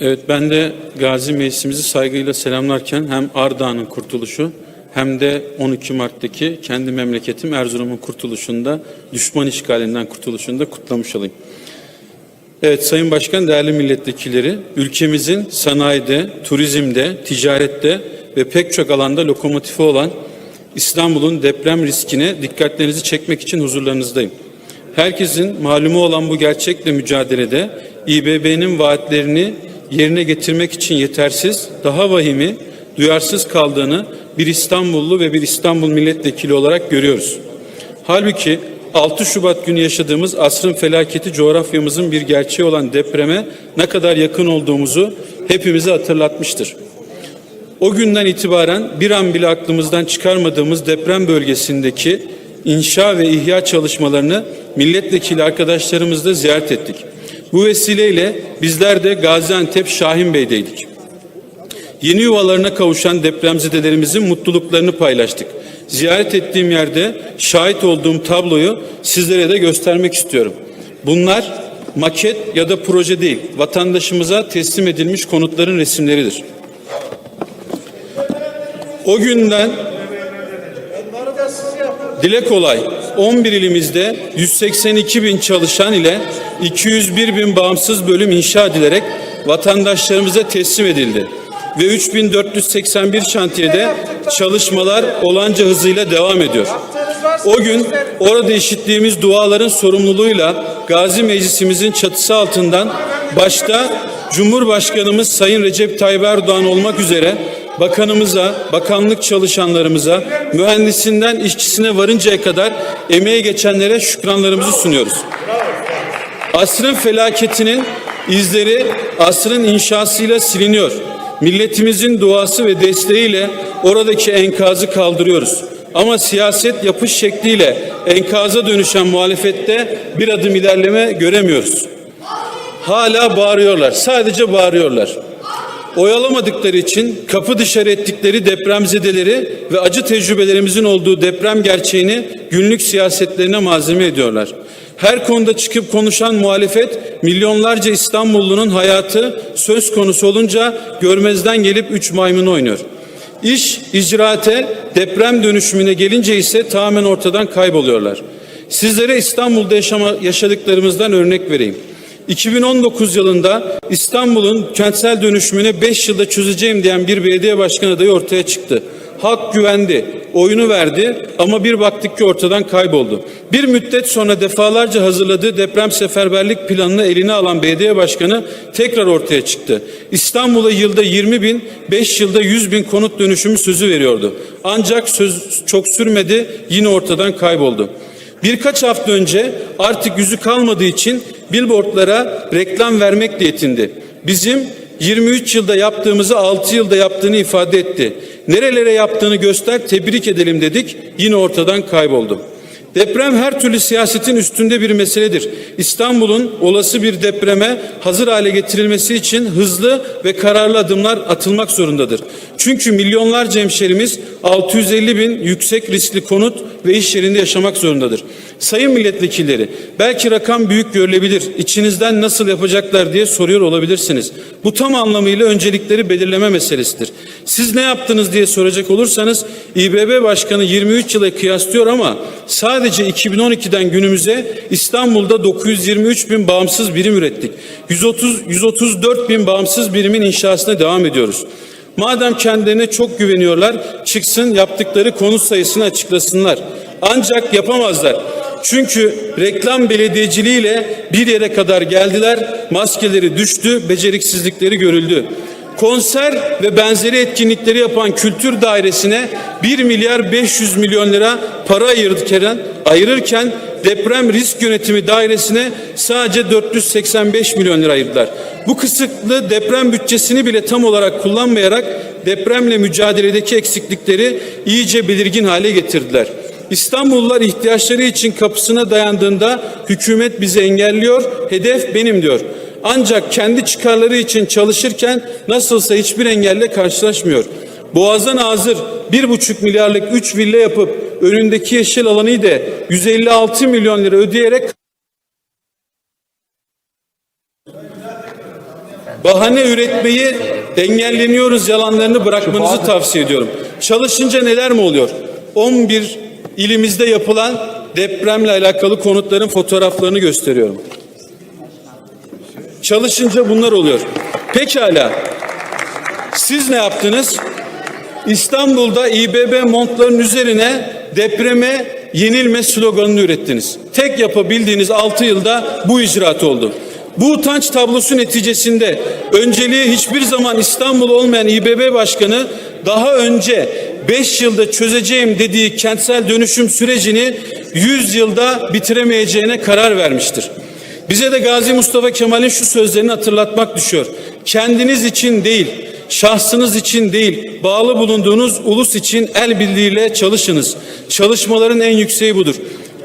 Evet ben de Gazi Meclisimizi saygıyla selamlarken hem Ardahan'ın kurtuluşu hem de 12 Mart'taki kendi memleketim Erzurum'un kurtuluşunda düşman işgalinden kurtuluşunda kutlamış olayım. Evet Sayın Başkan, değerli milletvekilleri, ülkemizin sanayide, turizmde, ticarette ve pek çok alanda lokomotifi olan İstanbul'un deprem riskine dikkatlerinizi çekmek için huzurlarınızdayım. Herkesin malumu olan bu gerçekle mücadelede İBB'nin vaatlerini yerine getirmek için yetersiz, daha vahimi, duyarsız kaldığını bir İstanbullu ve bir İstanbul milletvekili olarak görüyoruz. Halbuki 6 Şubat günü yaşadığımız asrın felaketi coğrafyamızın bir gerçeği olan depreme ne kadar yakın olduğumuzu hepimize hatırlatmıştır. O günden itibaren bir an bile aklımızdan çıkarmadığımız deprem bölgesindeki inşa ve ihya çalışmalarını milletvekili arkadaşlarımızla ziyaret ettik. Bu vesileyle bizler de Gaziantep Şahin Bey'deydik. Yeni yuvalarına kavuşan depremzedelerimizin mutluluklarını paylaştık. Ziyaret ettiğim yerde şahit olduğum tabloyu sizlere de göstermek istiyorum. Bunlar maket ya da proje değil, vatandaşımıza teslim edilmiş konutların resimleridir. O günden dile kolay 11 ilimizde 182 bin çalışan ile 201 bin bağımsız bölüm inşa edilerek vatandaşlarımıza teslim edildi. Ve 3481 şantiyede çalışmalar olanca hızıyla devam ediyor. O gün orada işittiğimiz duaların sorumluluğuyla Gazi Meclisimizin çatısı altından başta Cumhurbaşkanımız Sayın Recep Tayyip Erdoğan olmak üzere bakanımıza, bakanlık çalışanlarımıza, mühendisinden işçisine varıncaya kadar emeğe geçenlere şükranlarımızı sunuyoruz. Asrın felaketinin izleri asrın inşasıyla siliniyor. Milletimizin duası ve desteğiyle oradaki enkazı kaldırıyoruz. Ama siyaset yapış şekliyle enkaza dönüşen muhalefette bir adım ilerleme göremiyoruz. Hala bağırıyorlar. Sadece bağırıyorlar. Oyalamadıkları için kapı dışarı ettikleri depremzedeleri ve acı tecrübelerimizin olduğu deprem gerçeğini günlük siyasetlerine malzeme ediyorlar. Her konuda çıkıp konuşan muhalefet milyonlarca İstanbullunun hayatı söz konusu olunca görmezden gelip üç maymun oynuyor. İş icraate, deprem dönüşümüne gelince ise tamamen ortadan kayboluyorlar. Sizlere İstanbul'da yaşama, yaşadıklarımızdan örnek vereyim. 2019 yılında İstanbul'un kentsel dönüşümünü 5 yılda çözeceğim diyen bir belediye başkanı adayı ortaya çıktı. Halk güvendi, oyunu verdi ama bir baktık ki ortadan kayboldu. Bir müddet sonra defalarca hazırladığı deprem seferberlik planını eline alan belediye başkanı tekrar ortaya çıktı. İstanbul'a yılda 20 bin, 5 yılda 100 bin konut dönüşümü sözü veriyordu. Ancak söz çok sürmedi yine ortadan kayboldu. Birkaç hafta önce artık yüzü kalmadığı için billboardlara reklam vermekle yetindi. Bizim 23 yılda yaptığımızı 6 yılda yaptığını ifade etti. Nerelere yaptığını göster, tebrik edelim dedik. Yine ortadan kayboldu. Deprem her türlü siyasetin üstünde bir meseledir. İstanbul'un olası bir depreme hazır hale getirilmesi için hızlı ve kararlı adımlar atılmak zorundadır. Çünkü milyonlarca hemşerimiz 650 bin yüksek riskli konut ve iş yerinde yaşamak zorundadır. Sayın milletvekilleri, belki rakam büyük görülebilir. İçinizden nasıl yapacaklar diye soruyor olabilirsiniz. Bu tam anlamıyla öncelikleri belirleme meselesidir. Siz ne yaptınız diye soracak olursanız İBB Başkanı 23 yıla kıyaslıyor ama sadece 2012'den günümüze İstanbul'da 923 bin bağımsız birim ürettik. 130 134 bin bağımsız birimin inşasına devam ediyoruz. Madem kendilerine çok güveniyorlar, çıksın yaptıkları konut sayısını açıklasınlar. Ancak yapamazlar. Çünkü reklam belediyeciliğiyle bir yere kadar geldiler, maskeleri düştü, beceriksizlikleri görüldü. Konser ve benzeri etkinlikleri yapan kültür dairesine 1 milyar 500 milyon lira para ayırırken, ayırırken deprem risk yönetimi dairesine sadece 485 milyon lira ayırdılar. Bu kısıtlı deprem bütçesini bile tam olarak kullanmayarak depremle mücadeledeki eksiklikleri iyice belirgin hale getirdiler. İstanbullular ihtiyaçları için kapısına dayandığında hükümet bizi engelliyor, hedef benim diyor. Ancak kendi çıkarları için çalışırken nasılsa hiçbir engelle karşılaşmıyor. Boğaz'dan hazır bir buçuk milyarlık üç villa yapıp önündeki yeşil alanı da 156 milyon lira ödeyerek bahane üretmeyi engelleniyoruz yalanlarını bırakmanızı tavsiye ediyorum. Çalışınca neler mi oluyor? 11 ilimizde yapılan depremle alakalı konutların fotoğraflarını gösteriyorum. Çalışınca bunlar oluyor. Pekala. Siz ne yaptınız? İstanbul'da İBB montların üzerine depreme yenilme sloganını ürettiniz. Tek yapabildiğiniz 6 yılda bu icraat oldu. Bu utanç tablosu neticesinde önceliği hiçbir zaman İstanbul olmayan İBB Başkanı daha önce 5 yılda çözeceğim dediği kentsel dönüşüm sürecini 100 yılda bitiremeyeceğine karar vermiştir. Bize de Gazi Mustafa Kemal'in şu sözlerini hatırlatmak düşüyor. Kendiniz için değil, şahsınız için değil, bağlı bulunduğunuz ulus için el birliğiyle çalışınız. Çalışmaların en yükseği budur.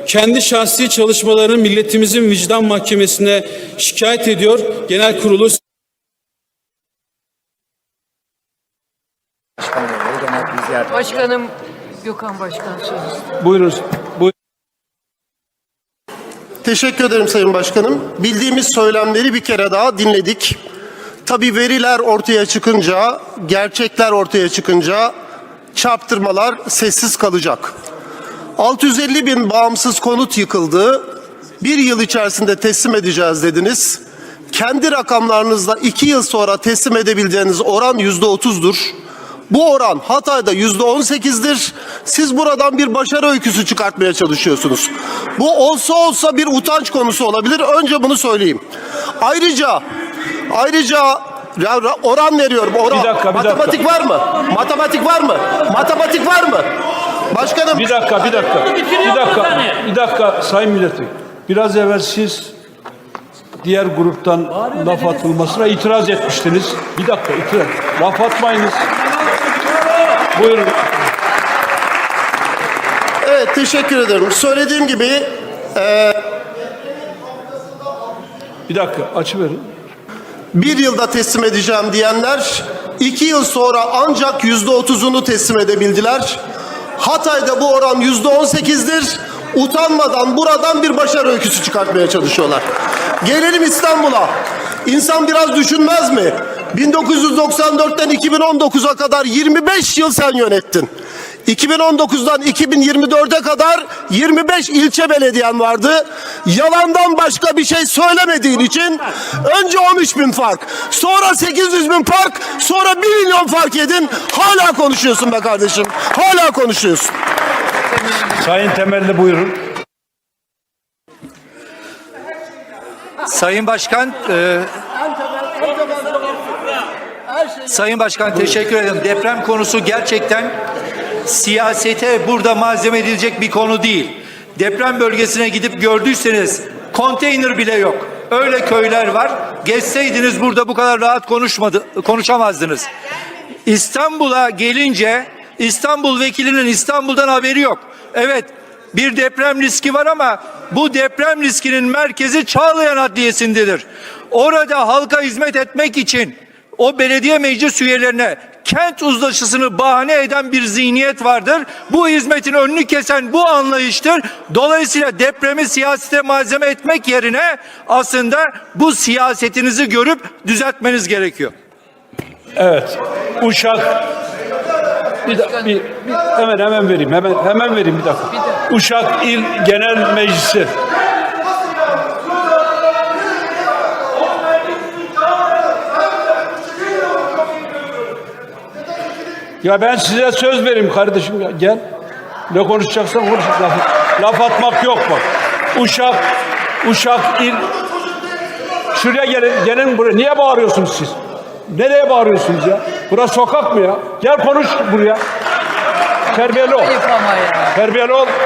Kendi şahsi çalışmalarını milletimizin vicdan mahkemesine şikayet ediyor. Genel kurulu Başkanım Gökhan Başkan sözü. Buyurun. Teşekkür ederim Sayın Başkanım. Bildiğimiz söylemleri bir kere daha dinledik. Tabii veriler ortaya çıkınca, gerçekler ortaya çıkınca çarptırmalar sessiz kalacak. 650 bin bağımsız konut yıkıldı. Bir yıl içerisinde teslim edeceğiz dediniz. Kendi rakamlarınızla iki yıl sonra teslim edebileceğiniz oran yüzde otuzdur. Bu oran Hatay'da yüzde on sekizdir. Siz buradan bir başarı öyküsü çıkartmaya çalışıyorsunuz. Bu olsa olsa bir utanç konusu olabilir. Önce bunu söyleyeyim. Ayrıca ayrıca ya ra- oran veriyorum. Oran. Bir dakika, bir dakika. Matematik var mı? Matematik var mı? Matematik var mı? Başkanım Bir dakika, bir dakika. Bir dakika, bir dakika Sayın Milletvekili. Biraz evvel siz diğer gruptan laf atılmasına itiraz etmiştiniz. Bir dakika, itiraz. Laf atmayınız. Buyurun. Evet teşekkür ederim. Söylediğim gibi Bir dakika, açıverin. bir yılda teslim edeceğim diyenler iki yıl sonra ancak yüzde otuzunu teslim edebildiler. Hatay'da bu oran yüzde on sekizdir. Utanmadan buradan bir başarı öyküsü çıkartmaya çalışıyorlar. Gelelim İstanbul'a. İnsan biraz düşünmez mi? 1994'ten 2019'a kadar 25 yıl sen yönettin. 2019'dan 2024'e kadar 25 ilçe belediyen vardı. Yalandan başka bir şey söylemediğin için önce 13 bin fark, sonra 800 bin fark, sonra 1 milyon fark edin. Hala konuşuyorsun be kardeşim. Hala konuşuyorsun. Sayın Temelli buyurun. Sayın Başkan, e, Sayın Başkan teşekkür ederim. Deprem konusu gerçekten siyasete burada malzeme edilecek bir konu değil. Deprem bölgesine gidip gördüyseniz konteyner bile yok. Öyle köyler var. Geçseydiniz burada bu kadar rahat konuşmadı, konuşamazdınız. İstanbul'a gelince İstanbul vekilinin İstanbul'dan haberi yok. Evet bir deprem riski var ama bu deprem riskinin merkezi Çağlayan Adliyesi'ndedir. Orada halka hizmet etmek için o belediye meclis üyelerine kent uzlaşısını bahane eden bir zihniyet vardır. Bu hizmetin önünü kesen bu anlayıştır. Dolayısıyla depremi siyasete malzeme etmek yerine aslında bu siyasetinizi görüp düzeltmeniz gerekiyor. Evet. Uşak. Bir, da- bir, bir hemen hemen vereyim. Hemen hemen vereyim bir dakika. Uşak İl Genel Meclisi. Ya ben size söz vereyim kardeşim ya. Gel. Ne konuşacaksan konuş. Laf, laf atmak yok bak. Uşak, Uşak İl Şuraya gelin, gelin buraya. Niye bağırıyorsunuz siz? Nereye bağırıyorsunuz ya? Burası sokak mı ya? Gel konuş buraya. Terbiyeli ol. Terbiyeli ol.